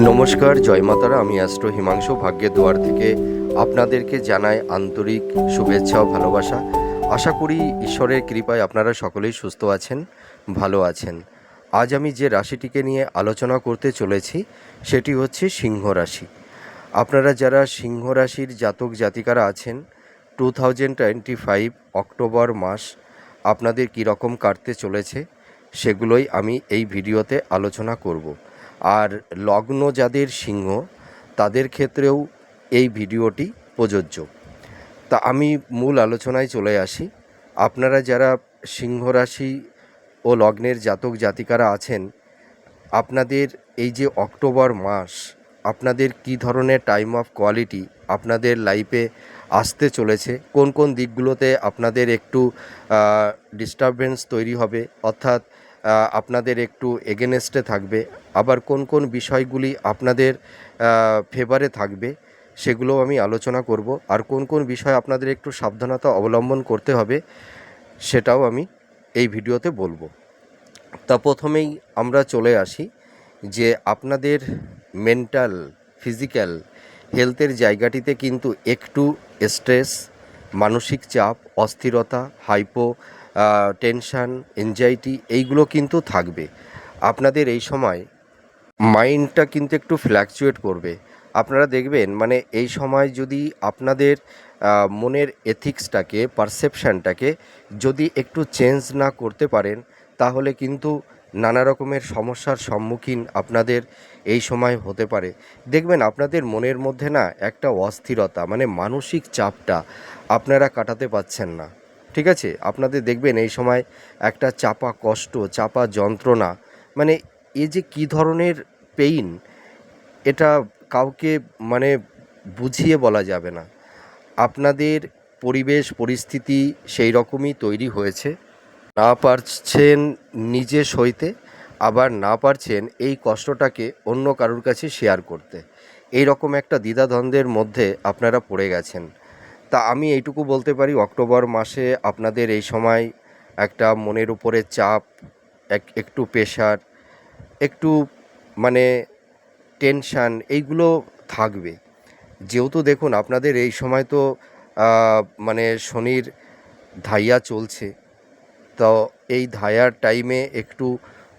নমস্কার, জয় মাতারা, আমি অ্যাস্ট্রো হিমাংশু ভাগ্যের দুয়ার থেকে আপনাদেরকে জানাই আন্তরিক শুভেচ্ছা ও ভালোবাসা। আশা করি ঈশ্বরের কৃপায় আপনারা সকলেই সুস্থ আছেন, ভালো আছেন। আজ আমি যে রাশিটিকে নিয়ে আলোচনা করতে চলেছি, সেটি হচ্ছে সিংহ রাশি। আপনারা যারা সিংহ রাশির জাতক জাতিকারা আছেন two thousand twenty five October মাস আপনাদের কীরকম কাটতে চলেছে, সেগুলোই আমি এই ভিডিওতে আলোচনা করব। আর লগ্ন যাদের সিংহ, তাদের ক্ষেত্রেও এই ভিডিওটি প্রযোজ্য। তা আমি মূল আলোচনায় চলে আসি। আপনারা যারা সিংহ রাশি ও লগ্নের জাতক জাতিকারা আছেন, আপনাদের এই যে অক্টোবর মাস, আপনাদের কি ধরনের টাইম অফ কোয়ালিটি আপনাদের লাইফে আসতে চলেছে? কোন কোন দিকগুলোতে আপনাদের একটু ডিস্টারবেন্স তৈরি হবে? অর্থাৎ আপনাদের একটু এগেনেস্টে থাকবে। আবার কোন কোন বিষয়গুলি আপনাদের ফেভারে থাকবে সেগুলো আমি আলোচনা করব। আর কোন কোন বিষয় আপনাদের একটু সাবধানতা অবলম্বন করতে হবে, সেটাও আমি এই ভিডিওতে বলব। তা প্রথমেই আমরা চলে আসি যে আপনাদের মেন্টাল ফিজিক্যাল হেলথের জায়গাটিতে কিন্তু একটু স্ট্রেস মানসিক চাপ, অস্থিরতা হাইপো টেনশান এনজাইটি এইগুলো কিন্তু থাকবে। আপনাদের এই সময় মাইন্ডটা কিন্তু একটু ফ্ল্যাকচুয়েট করবে। আপনারা দেখবেন মানে এই সময় যদি আপনাদের মনের এথিক্সটাকে পারসেপশানটাকে যদি একটু চেঞ্জ না করতে পারেন, তাহলে কিন্তু নানা রকমের সমস্যার সম্মুখীন আপনাদের এই সময় হতে পারে। দেখবেন, আপনাদের মনের মধ্যে না একটা অস্থিরতা মানে মানসিক চাপটা আপনারা কাটাতে পাচ্ছেন না। ঠিক আছে? আপনাদের দেখবেন এই সময় একটা চাপা কষ্ট, চাপা যন্ত্রণা মানে এ যে কী ধরনের পেইন এটা কাউকে মানে বুঝিয়ে বলা যাবে না। আপনাদের পরিবেশ, পরিস্থিতি সেই রকমই তৈরি হয়েছে। না পারছেন নিজে সইতে, আবার না পারছেন এই কষ্টটাকে অন্য কারোর কাছে শেয়ার করতে। এই রকম একটা দ্বিধাদ্বন্দ্বের মধ্যে আপনারা পড়ে গেছেন। তা আমি এইটুকু বলতে পারি, অক্টোবর মাসে আপনাদের এই সময় একটা মনের উপরে চাপ, এক, একটু প্রেশার একটু মানে টেনশান এইগুলো থাকবে। যেহেতু দেখুন আপনাদের এই সময় তো মানে শনির ধাইয়া চলছে, তো এই ধায়ার টাইমে একটু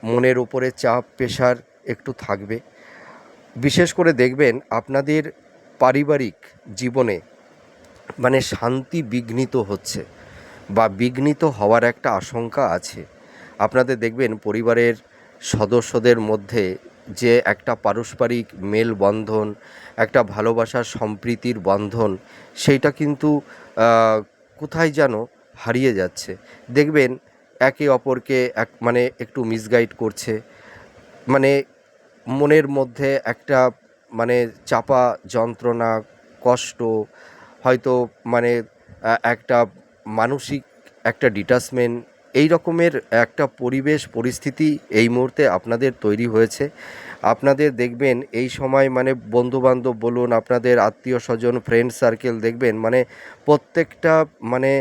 মনের উপরে চাপ প্রেশার একটু থাকবে। বিশেষ করে দেখবেন আপনাদের পারিবারিক জীবনে মানে শান্তি বিঘ্নিত হচ্ছে বা বিঘ্নিত হওয়ার একটা আশঙ্কা আছে। আপনাদের দেখবেন পরিবারের সদস্যদের মধ্যে যে একটা পারস্পরিক মেলবন্ধন, একটা ভালোবাসার সম্প্রীতির বন্ধন, সেইটা কিন্তু কোথায় যেন হারিয়ে যাচ্ছে। দেখবেন একে অপরকে এক মানে একটু মিসগাইড করছে। মানে মনের মধ্যে একটা মানে চাপা যন্ত্রণা, কষ্ট হয়তো মানে একটা মানসিক একটা ডিটাচমেন্ট এই রকমের একটা পরিবেশ, পরিস্থিতি এই মুহূর্তে আপনাদের তৈরি হয়েছে। আপনাদের দেখবেন এই সময় মানে বন্ধুবান্ধব বলুন, আপনাদের আত্মীয় স্বজন ফ্রেন্ড সার্কেল দেখবেন মানে প্রত্যেকটা মানে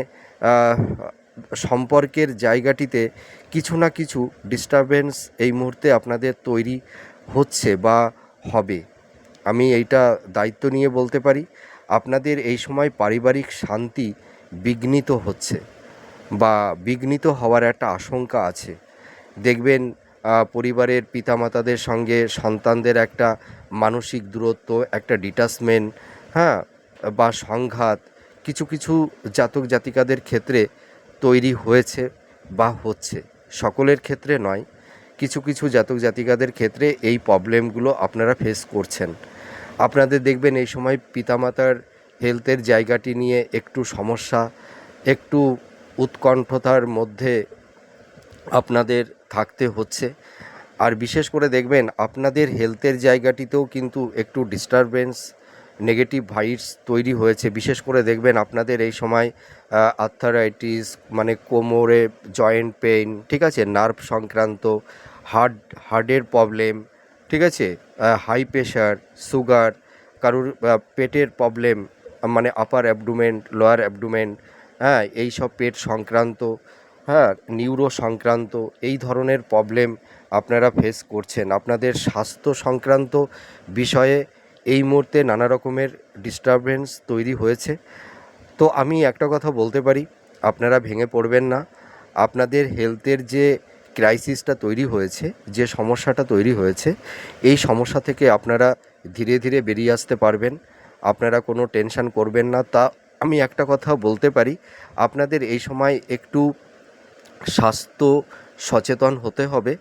সম্পর্কের জায়গাটিতে কিছু না কিছু ডিস্টারবেন্স এই মুহূর্তে আপনাদের তৈরি হচ্ছে বা হবে। আমি এইটা দায়িত্ব নিয়ে বলতে পারি। আপনাদের এই সময় পারিবারিক শান্তি বিঘ্নিত হচ্ছে বা বিঘ্নিত হওয়ার একটা আশঙ্কা আছে। দেখবেন পরিবারের পিতামাতাদের সঙ্গে সন্তানদের একটা মানসিক দূরত্ব, একটা ডিটাচমেন্ট হ্যাঁ বা সংঘাত, কিছু কিছু জাতক জাতিকাদের ক্ষেত্রে তৈরি হয়েছে বা হচ্ছে। সকলের ক্ষেত্রে নয়, কিছু কিছু জাতক জাতিকাদের ক্ষেত্রে এই প্রবলেমগুলো আপনারা ফেস করছেন। আপনাদের দেখবেন এই সময় পিতামাতার হেলথের জায়গাটি নিয়ে একটু সমস্যা, একটু উৎকণ্ঠতার মধ্যে আপনাদের থাকতে হচ্ছে। আর বিশেষ করে দেখবেন, আপনাদের হেলথের জায়গাটিতেও কিন্তু একটু ডিস্টারবেন্স নেগেটিভ ভাইটস তৈরি হয়েছে। বিশেষ করে দেখবেন, আপনাদের এই সময় আর্থারাইটিস মানে কোমরে জয়েন্ট পেইন ঠিক আছে? নার্ভ সংক্রান্ত হার্ট হার্টের প্রবলেম ঠিক আছে? হাই প্রেশার সুগার কারুর পেটের প্রবলেম মানে আপার অ্যাবডোমেন লোয়ার অ্যাবডোমেন হ্যাঁ এই সব পেট সংক্রান্ত হ্যাঁ নিউরো সংক্রান্ত, এই ধরনের প্রবলেম আপনারা ফেস করছেন। আপনাদের স্বাস্থ্য সংক্রান্ত বিষয়ে এই মুহূর্তে নানা রকমের ডিস্টারবেন্স তৈরি হয়েছে। তো আমি একটা কথা বলতে পারি, আপনারা ভেঙে পড়বেন না। আপনাদের হেলথের যে ক্রাইসিসটা তৈরি হয়েছে, যে সমস্যাটা তৈরি হয়েছে, এই সমস্যা থেকে আপনারা ধীরে ধীরে বেরিয়ে আসতে পারবেন। আপনারা কোনো টেনশন করবেন না। তা আমি একটা কথা বলতে পারি, আপনাদের এই সময় একটু স্বাস্থ্য সচেতন হতে হবে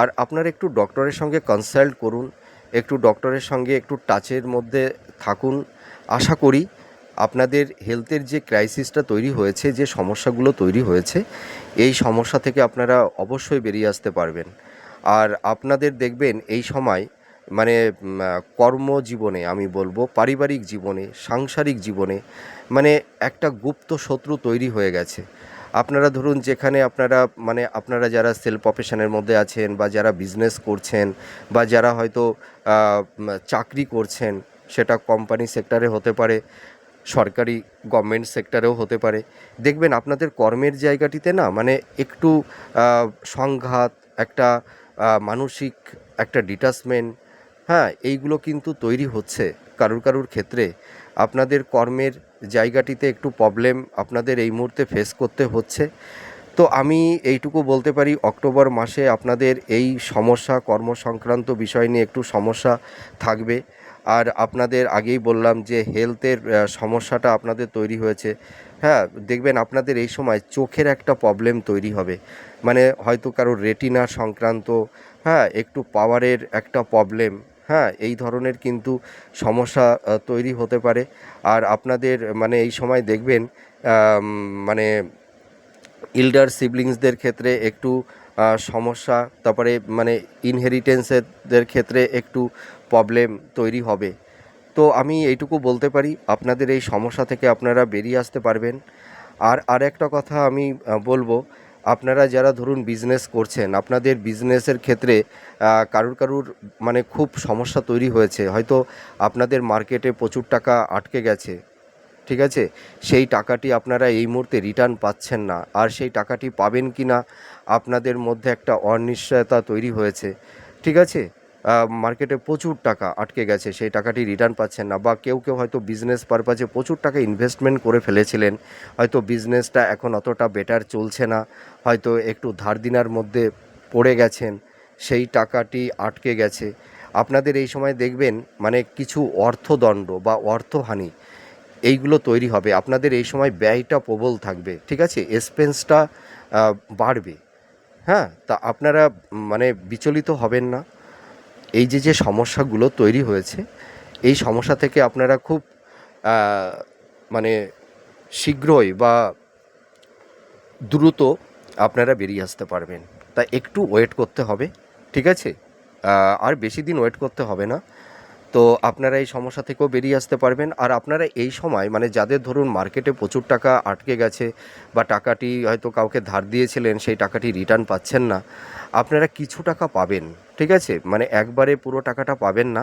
আর আপনারা একটু ডক্টরের সঙ্গে কনসাল্ট করুন, একটু ডক্টরের সঙ্গে একটু টাচের মধ্যে থাকুন। আশা করি আপনাদের হেলথের যে ক্রাইসিসটা তৈরি হয়েছে, যে সমস্যাগুলো তৈরি হয়েছে, এই সমস্যা থেকে আপনারা অবশ্যই বেরিয়ে আসতে পারবেন। আর আপনাদের দেখবেন এই সময় মানে কর্মজীবনে আমি বলব, পারিবারিক জীবনে, সাংসারিক জীবনে মানে একটা গুপ্ত শত্রু তৈরি হয়ে গেছে। আপনারা ধরুন যেখানে আপনারা মানে আপনারা যারা সেল প্রফেশনের মধ্যে আছেন বা যারা বিজনেস করছেন বা যারা হয়তো চাকরি করছেন, সেটা কোম্পানি সেক্টরে হতে পারে, সরকারি গভর্নমেন্ট সেক্টরেও হতে পারে। দেখবেন আপনাদের কর্মের জায়গাটিতে না মানে একটু সংঘাত, একটা মানসিক একটা ডিটাচমেন্ট হ্যাঁ এইগুলো কিন্তু তৈরি হচ্ছে কারুর কারুর ক্ষেত্রে। আপনাদের কর্মের জায়গাটিতে একটু প্রবলেম আপনাদের এই মুহূর্তে ফেস করতে হচ্ছে। তো আমি এইটুকু বলতে পারি, অক্টোবর মাসে আপনাদের এই সমস্যা কর্ম সংক্রান্ত বিষয় নিয়ে একটু সমস্যা থাকবে। আর আপনাদের আগেই বললাম যে হেলথের সমস্যাটা আপনাদের তৈরি হয়েছে। হ্যাঁ দেখবেন আপনাদের এই সময় চোখের একটা প্রবলেম তৈরি হবে। মানে হয়তো কারোর রেটিনা সংক্রান্ত হ্যাঁ একটু পাওয়ারের একটা প্রবলেম হ্যাঁ এই ধরনের কিন্তু সমস্যা তৈরি হতে পারে। আর আপনাদের মানে এই সময় দেখবেন মানে ইল্ডার সিবলিংসদের ক্ষেত্রে একটু সমস্যা, তারপরে মানে ইনহেরিটেন্সের ক্ষেত্রে একটু প্রবলেম তৈরি হবে। তো আমি এইটুকু বলতে পারি, আপনাদের এই সমস্যা থেকে আপনারা বেরিয়ে আসতে পারবেন। আর আর একটা কথা আমি বলব আপনারা যারা ধরুন বিজনেস করছেন, আপনাদের বিজনেসের ক্ষেত্রে কারুর কারুর মানে খুব সমস্যা তৈরি হয়েছে। হয়তো আপনাদের মার্কেটে প্রচুর টাকা আটকে গেছে, ঠিক আছে? সেই টাকাটি আপনারা এই মুহূর্তে রিটার্ন পাচ্ছেন না। আর সেই টাকাটি পাবেন কি না আপনাদের মধ্যে একটা অনিশ্চয়তা তৈরি হয়েছে, ঠিক আছে? মার্কেটে প্রচুর টাকা আটকে গেছে, সেই টাকাটি রিটার্ন পাচ্ছেন না বা কেউ কেউ হয়তো বিজনেস পারপাজে প্রচুর টাকা ইনভেস্টমেন্ট করে ফেলেছিলেন, হয়তো বিজনেসটা এখন অতটা বেটার চলছে না, হয়তো একটু ধার দিনার মধ্যে পড়ে গেছেন, সেই টাকাটি আটকে গেছে। আপনাদের এই সময় দেখবেন মানে কিছু অর্থদণ্ড বা অর্থহানি, এইগুলো তৈরি হবে। আপনাদের এই সময় ব্যয়টা প্রবল থাকবে, ঠিক আছে? এক্সপেন্সটা বাড়বে। হ্যাঁ তা আপনারা মানে বিচলিত হবেন না। এই যে যে সমস্যাগুলো তৈরি হয়েছে, এই সমস্যা থেকে আপনারা খুব মানে শীঘ্রই বা দ্রুত আপনারা বেরিয়ে আসতে পারবেন। তা একটু ওয়েট করতে হবে, ঠিক আছে? আর বেশি দিন ওয়েট করতে হবে না। তো আপনারা এই সমস্যা থেকেও বেরিয়ে আসতে পারবেন। আর আপনারা এই সময় মানে যাদের ধরুন মার্কেটে প্রচুর টাকা আটকে গেছে বা টাকাটি হয়তো কাউকে ধার দিয়েছিলেন, সেই টাকাটি রিটার্ন পাচ্ছেন না, আপনারা কিছু টাকা পাবেন, ঠিক আছে? মানে একবারে পুরো টাকাটা পাবেন না,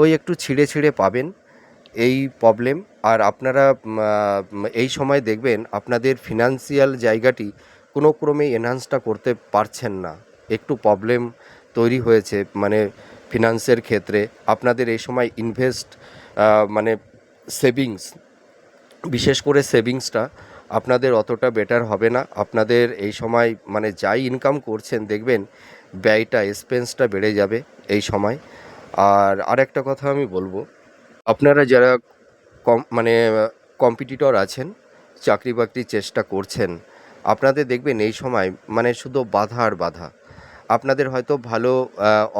ওই একটু ছিঁড়ে ছিঁড়ে পাবেন এই প্রবলেম আর আপনারা এই সময় দেখবেন আপনাদের ফিনান্সিয়াল জায়গাটি কোনো ক্রমে এনহান্সটা করতে পারছেন না। একটু প্রবলেম তৈরি হয়েছে মানে ফিনান্সের ক্ষেত্রে আপনাদের এই সময় ইনভেস্ট মানে সেভিংস বিশেষ করে সেভিংসটা আপনাদের অতটা বেটার হবে না। আপনাদের এই সময় মানে যাই ইনকাম করছেন, দেখবেন ব্যয়টা এক্সপেন্সটা বেড়ে যাবে এই সময়। আর আরেকটা কথা আমি বলব, আপনারা যারা কম মানে কম্পিটিটর আছেন চাকরি বাকরির চেষ্টা করছেন, আপনাদের দেখবেন এই সময় মানে শুধু বাধা আর বাধা। আপনাদের হয়তো ভালো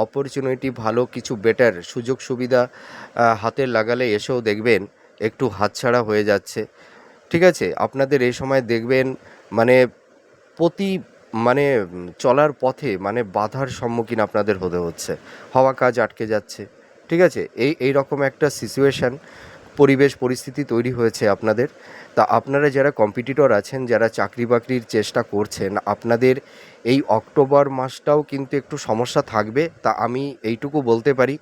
অপরচুনিটি ভালো কিছু বেটার সুযোগ সুবিধা হাতে লাগালে এসেও দেখবেন একটু হাতছাড়া হয়ে যাচ্ছে। ঠিক আছে? আপনাদের এই সময় দেখবেন মানে প্রতি মানে চলার পথে মানে বাধার সম্মুখীন আপনাদের হতে হচ্ছে। হওয়া কাজ আটকে যাচ্ছে। ঠিক আছে? এই এই রকম একটা সিচুয়েশান পরিবেশ, পরিস্থিতি তৈরি হয়েছে আপনাদের। তা আপনারা যারা কম্পিটিটর আছেন, যারা চাকরি বাকরির চেষ্টা করছেন, আপনাদের এই অক্টোবর মাসটাও কিন্তু একটু সমস্যা থাকবে। তা আমি এইটুকু বলতে পারি,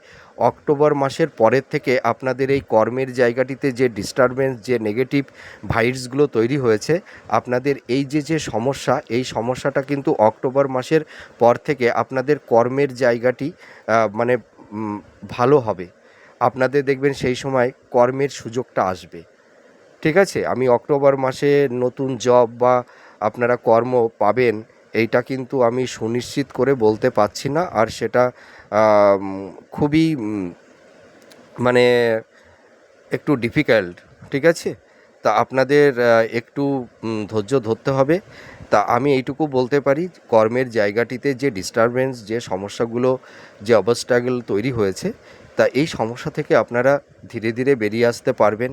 অক্টোবর মাসের পরের থেকে আপনাদের এই কর্মের জায়গাটিতে যে ডিস্টারবেন্স যে নেগেটিভ ভাইবসগুলো তৈরি হয়েছে, আপনাদের এই যে যে সমস্যা, এই সমস্যাটা কিন্তু অক্টোবর মাসের পর থেকে আপনাদের কর্মের জায়গাটি মানে ভালো হবে। আপনাদের দেখবেন সেই সময় কর্মের সুযোগটা আসবে। ঠিক আছে? আমি অক্টোবর মাসে নতুন জব বা আপনারা কর্ম পাবেন, এইটা কিন্তু আমি সুনিশ্চিত করে বলতে পারছি না। আর সেটা খুবই মানে একটু ডিফিকাল্ট ঠিক আছে? তা আপনাদের একটু ধৈর্য ধরতে হবে। তা আমি এইটুকু বলতে পারি, কর্মের জায়গাটিতে যে ডিস্টারবেন্স যে সমস্যাগুলো, যে অবস্ট্রাগল তৈরি হয়েছে, তা এই সমস্যা থেকে আপনারা ধীরে ধীরে বেরিয়ে আসতে পারবেন।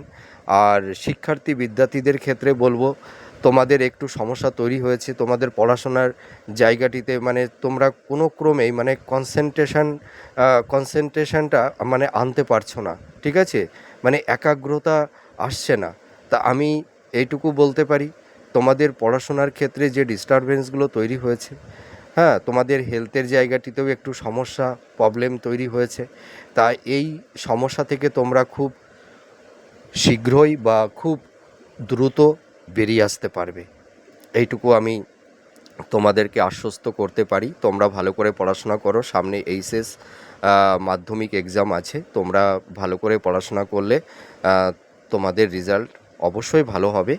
আর শিক্ষার্থী বিদ্যার্থীদের ক্ষেত্রে বলব, তোমাদের একটু সমস্যা তৈরি হয়েছে, তোমাদের পড়াশোনার জায়গাটিতে মানে তোমরা কোনো ক্রমেই মানে কনসেন্ট্রেশন কনসেন্ট্রেশনটা মানে আনতে পারছ না, ঠিক আছে? মানে একাগ্রতা আসছে না। তা আমি এইটুকু বলতে পারি, তোমাদের পড়াশোনার ক্ষেত্রে যে ডিস্টারবেন্সগুলো তৈরি হয়েছে হ্যাঁ তোমাদের হেলথের জায়গাটিতেও একটু সমস্যা প্রবলেম তৈরি হয়েছে। তা এই সমস্যা থেকে তোমরা খুব শীঘ্রই বা খুব দ্রুত বেরিয়ে আসতে পারবে। এইটুকু আমি তোমাদেরকে আশ্বস্ত করতে পারি। তোমরা ভালো করে পড়াশোনা করো। সামনে এইচএস মাধ্যমিক এক্সাম আছে। তোমরা ভালো করে পড়াশোনা করলে তোমাদের রেজাল্ট অবশ্যই ভালো হবে।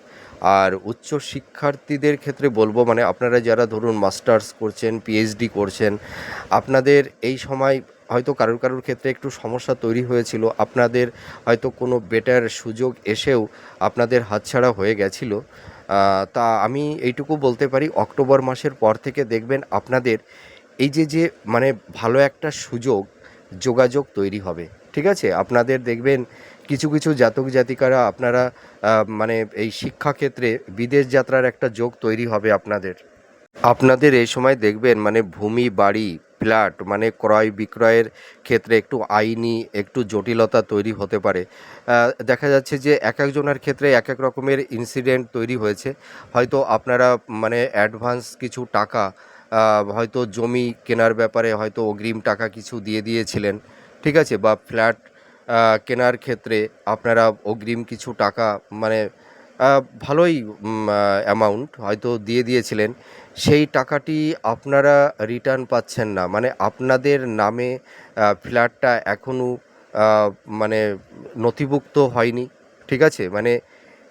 আর উচ্চ শিক্ষার্থীদের ক্ষেত্রে বলব মানে আপনারা যারা ধরুন মাস্টার্স করছেন পিএইচডি করছেন, আপনাদের এই সময় হয়তো কারোর কারোর ক্ষেত্রে একটু সমস্যা তৈরি হয়েছিল। আপনাদের হয়তো কোনো বেটার সুযোগ এসেও আপনাদের হাতছাড়া হয়ে গেছিল। তা আমি এইটুকু বলতে পারি, অক্টোবর মাসের পর থেকে দেখবেন আপনাদের এই যে যে মানে ভালো একটা সুযোগ, যোগাযোগ তৈরি হবে। ঠিক আছে? আপনাদের দেখবেন কিছু কিছু জাতক জাতিকারা আপনারা মানে এই শিক্ষাক্ষেত্রে বিদেশ যাত্রার একটা যোগ তৈরি হবে আপনাদের। আপনাদের এই সময় দেখবেন মানে ভূমি, বাড়ি ফ্ল্যাট মানে ক্রয় বিক্রয়ের ক্ষেত্রে একটু আইনি, একটু জটিলতা তৈরি হতে পারে। দেখা যাচ্ছে যে এক একজনের ক্ষেত্রে এক এক রকমের ইনসিডেন্ট তৈরি হয়েছে। হয়তো আপনারা মানে অ্যাডভান্স কিছু টাকা হয়তো জমি কেনার ব্যাপারে হয়তো অগ্রিম টাকা কিছু দিয়ে দিয়েছিলেন, ঠিক আছে? বা ফ্ল্যাট কেনার ক্ষেত্রে আপনারা অগ্রিম কিছু টাকা মানে ভালোই অ্যামাউন্ট হয়তো দিয়ে দিয়েছিলেন। সেই টাকাটি আপনারা রিটার্ন পাচ্ছেন না। মানে আপনাদের নামে ফ্ল্যাটটা এখনও মানে নথিভুক্ত হয়নি। ঠিক আছে? মানে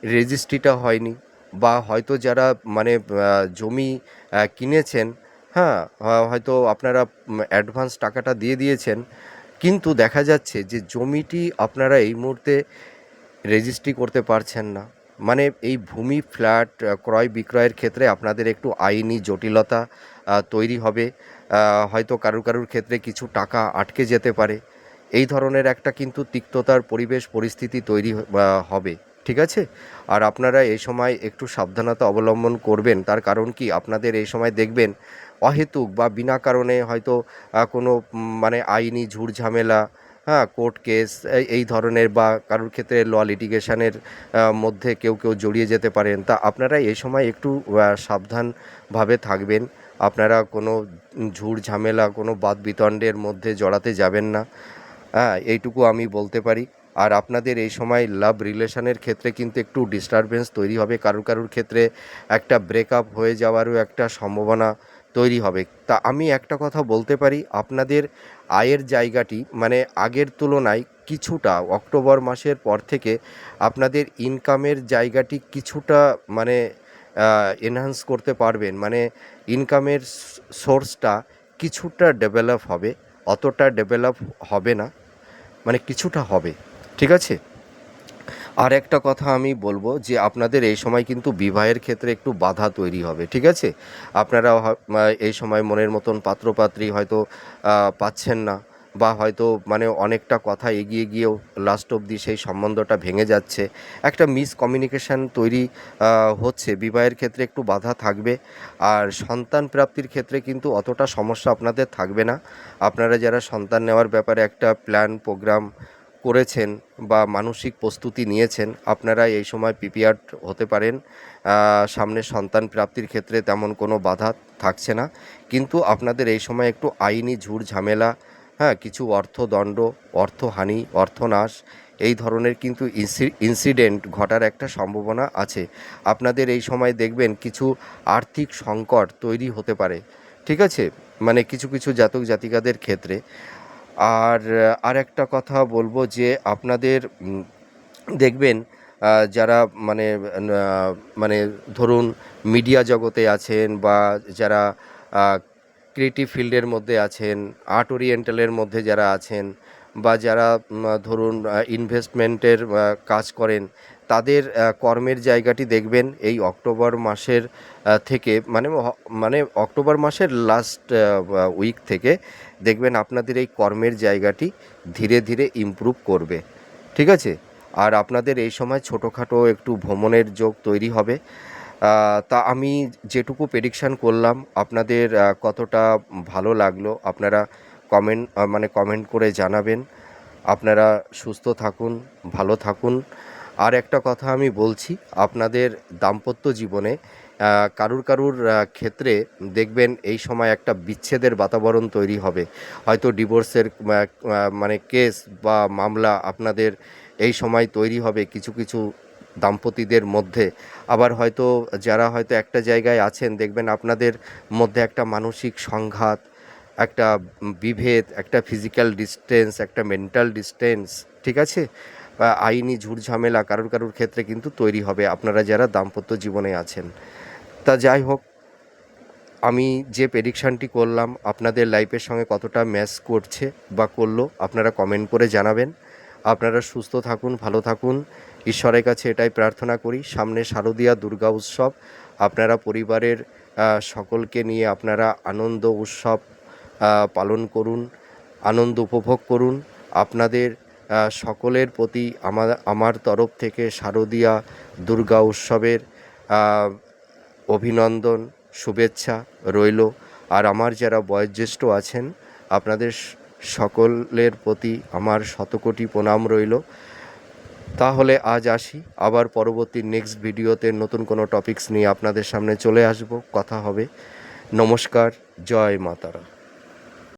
রেজিস্ট্রিটা হয়নি। বা হয়তো যারা মানে জমি কিনেছেন হ্যাঁ হয়তো আপনারা অ্যাডভান্স টাকাটা দিয়ে দিয়েছেন। কিন্তু দেখা যাচ্ছে যে জমিটি আপনারা এই মুহূর্তে রেজিস্ট্রি করতে পারছেন না। মানে এই ভূমি ফ্ল্যাট ক্রয় বিক্রয়ের ক্ষেত্রে আপনাদের একটু আইনি জটিলতা তৈরি হবে। হয়তো কারুর কারুর ক্ষেত্রে কিছু টাকা আটকে যেতে পারে। এই ধরনের একটা কিন্তু তিক্ততার পরিবেশ, পরিস্থিতি তৈরি হবে। ঠিক আছে? আর আপনারা এই সময় একটু সাবধানতা অবলম্বন করবেন। তার কারণ কি? আপনাদের এই সময় দেখবেন অহেতুক বা বিনা কারণে হয়তো কোনো মানে আইনি ঝুট ঝামেলা হ্যাঁ কোর্ট কেস এই ধরনের বা কারোর ক্ষেত্রে ল লিটিগেশনের মধ্যে কেউ কেউ জড়িয়ে যেতে পারেন। তা আপনারা এই সময় একটু সাবধানভাবে থাকবেন। আপনারা কোনো ঝুট ঝামেলা, কোনো বাদ বিতণ্ডের মধ্যে জড়াতে যাবেন না। হ্যাঁ এইটুকু আমি বলতে পারি। আর আপনাদের এই সময় লাভ রিলেশনের ক্ষেত্রে কিন্তু একটু ডিস্টারবেন্স তৈরি হবে। কারোর কারোর ক্ষেত্রে একটা ব্রেকআপ হয়ে যাওয়ারও একটা সম্ভাবনা তৈরি হবে। তা আমি একটা কথা বলতে পারি, আপনাদের আয়ের জায়গাটি মানে আগের তুলনায় কিছুটা অক্টোবর মাসের পর থেকে আপনাদের ইনকামের জায়গাটি কিছুটা মানে এনহান্স করতে পারবেন। মানে ইনকামের সোর্সটা কিছুটা ডেভেলপ হবে, অতটা ডেভেলপ হবে না মানে কিছুটা হবে। ঠিক আছে? আর একটা কথা আমি বলব যে আপনাদের এই সময় কিন্তু বিবাহের ক্ষেত্রে একটু বাধা তৈরি হবে, ঠিক আছে? আপনারা এই সময় মনের মতন পাত্রপাত্রী হয়তো পাচ্ছেন না বা হয়তো মানে অনেকটা কথা এগিয়ে গিয়েও লাস্ট অবধি সেই সম্বন্ধটা ভেঙে যাচ্ছে। একটা মিসকমিউনিকেশান তৈরি হচ্ছে। বিবাহের ক্ষেত্রে একটু বাধা থাকবে। আর সন্তান প্রাপ্তির ক্ষেত্রে কিন্তু অতটা সমস্যা আপনাদের থাকবে না। আপনারা যারা সন্তান নেওয়ার ব্যাপারে একটা প্ল্যান প্রোগ্রাম করেছেন বা মানসিক প্রস্তুতি নিয়েছেন, আপনারা এই সময় প্রিপেয়ার হতে পারেন। সামনে সন্তান প্রাপ্তির ক্ষেত্রে তেমন কোনো বাধা থাকছে না। কিন্তু আপনাদের এই সময় একটু আইনি ঝুড় ঝামেলা হ্যাঁ কিছু অর্থদণ্ড, অর্থহানি, অর্থনাশ, এই ধরনের কিন্তু ইনসিডেন্ট ঘটার একটা সম্ভাবনা আছে। আপনাদের এই সময় দেখবেন কিছু আর্থিক সংকট তৈরি হতে পারে। ঠিক আছে? মানে কিছু কিছু জাতক জাতিকাদের ক্ষেত্রে। আর আর একটা কথা বলব যে আপনাদের দেখবেন যারা মানে মানে ধরুন মিডিয়া জগতে আছেন বা যারা ক্রিয়েটিভ ফিল্ডের মধ্যে আছেন আর্ট ওরিয়েন্টালের মধ্যে যারা আছেন বা যারা ধরুন ইনভেস্টমেন্টের কাজ করেন, তাদের কর্মের জায়গাটি দেখবেন এই অক্টোবর মাসের থেকে মানে মানে অক্টোবর মাসের লাস্ট উইক থেকে দেখবেন আপনাদের এই কর্মের জায়গাটি ধীরে ধীরে ইমপ্রুভ করবে। ঠিক আছে? আর আপনাদের এই সময় ছোটোখাটো একটু ভ্রমণের যোগ তৈরি হবে। তা আমি যেটুকু প্রেডিকশান করলাম, আপনাদের কতটা ভালো লাগল আপনারা কমেন্ট মানে কমেন্ট করে জানাবেন। আপনারা সুস্থ থাকুন, ভালো থাকুন। আর একটা কথা আমি বলছি, আপনাদের দাম্পত্য জীবনে কারুর কারুর ক্ষেত্রে দেখবেন এই সময় একটা বিচ্ছেদের বাতাবরণ তৈরি হবে। হয়তো ডিভোর্সের মানে কেস বা মামলা আপনাদের এই সময় তৈরি হবে কিছু কিছু দাম্পতিদের মধ্যে। আবার হয়তো যারা হয়তো একটা জায়গায় আছেন, দেখবেন আপনাদের মধ্যে একটা মানসিক সংঘাত, একটা বিভেদ, একটা ফিজিক্যাল ডিস্টেন্স একটা মেন্টাল ডিস্টেন্স ঠিক আছে? আইনি ঝুটঝামেলা কারোর কারোর ক্ষেত্রে কিন্তু তৈরি হবে। আপনারা যারা দাম্পত্য জীবনে আছেন তা যাই হোক, আমি যে প্রেডিকশানটি করলাম আপনাদের লাইফের সঙ্গে কতটা ম্যাচ করছে বা করল, আপনারা কমেন্ট করে জানাবেন। আপনারা সুস্থ থাকুন, ভালো থাকুন। ঈশ্বরের কাছে এটাই প্রার্থনা করি, সামনে শারদীয়া দুর্গা উৎসব। আপনারা পরিবারের সকলকে নিয়ে আপনারা আনন্দ উৎসব পালন করুন, আনন্দ উপভোগ করুন। আপনাদের সকলের প্রতি আমার আমার তরফ থেকে শারদীয়া দুর্গা উৎসবের অভিনন্দন, শুভেচ্ছা রইল। আর আমার যারা বয়োজ্যেষ্ঠ আছেন, আপনাদের সকলের প্রতি আমার শতকোটি প্রণাম রইল। তাহলে আজ আসি, আবার পরবর্তী নেক্সট ভিডিওতে নতুন কোনো টপিকস নিয়ে আপনাদের সামনে চলে আসব। কথা হবে, নমস্কার, জয় মাতারা।